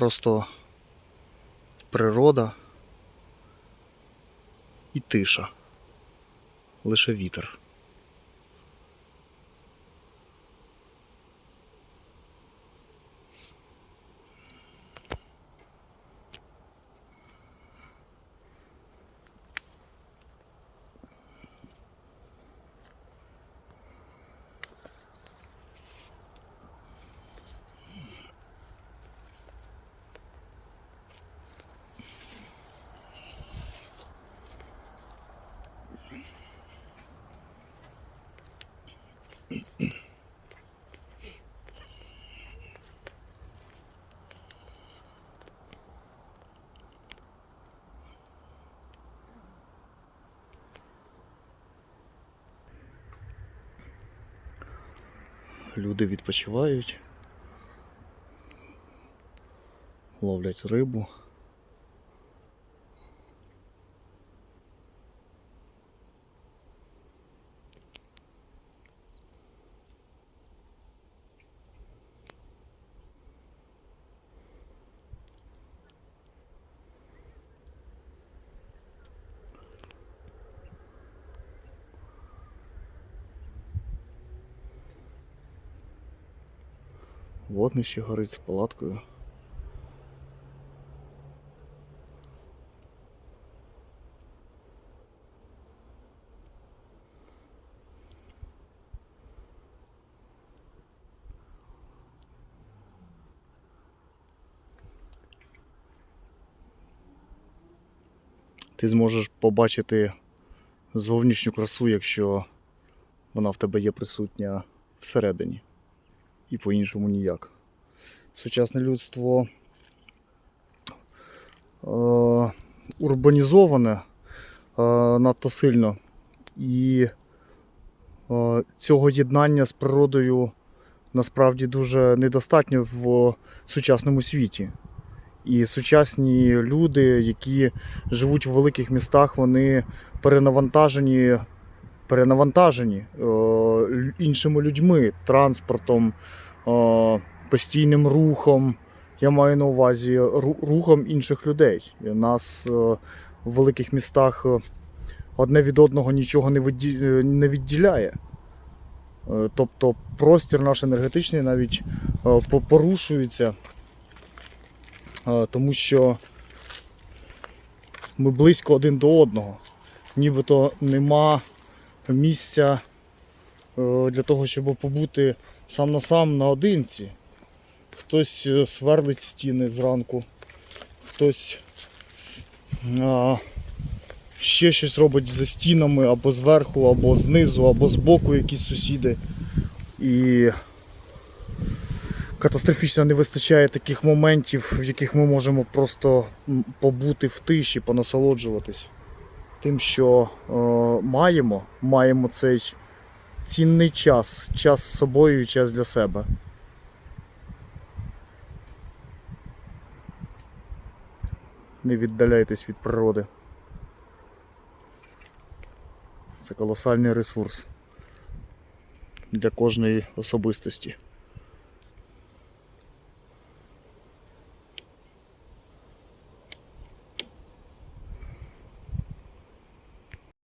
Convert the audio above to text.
просто природа і тиша. Лише вітер. Люди відпочивають, ловлять рибу. Вогнище горить з палаткою. Ти зможеш побачити зовнішню красу, якщо вона в тебе є присутня всередині і по-іншому ніяк. Сучасне людство е, урбанізоване е, надто сильно, і е, цього єднання з природою насправді дуже недостатньо в сучасному світі. І сучасні люди, які живуть в великих містах, вони перенавантажені перенавантажені е, іншими людьми, транспортом, е, постійним рухом. Я маю на увазі рухом інших людей. Нас е, в великих містах одне від одного нічого не відді- не відділяє. Тобто простір наш енергетичний навіть порушується, тому що ми близько один до одного. Нібито нема місця е, для того, щоб побути сам на сам наодинці. Хтось е, сверлить стіни зранку, хтось а, ще щось робить за стінами або зверху, або знизу, або збоку якісь сусіди. І катастрофічно не вистачає таких моментів, в яких ми можемо просто побути в тиші, понасолоджуватись тим, що маємо, маємо цей цінний час, час з собою і час для себе. Не віддаляйтесь від природи. Це колосальний ресурс для кожної особистості.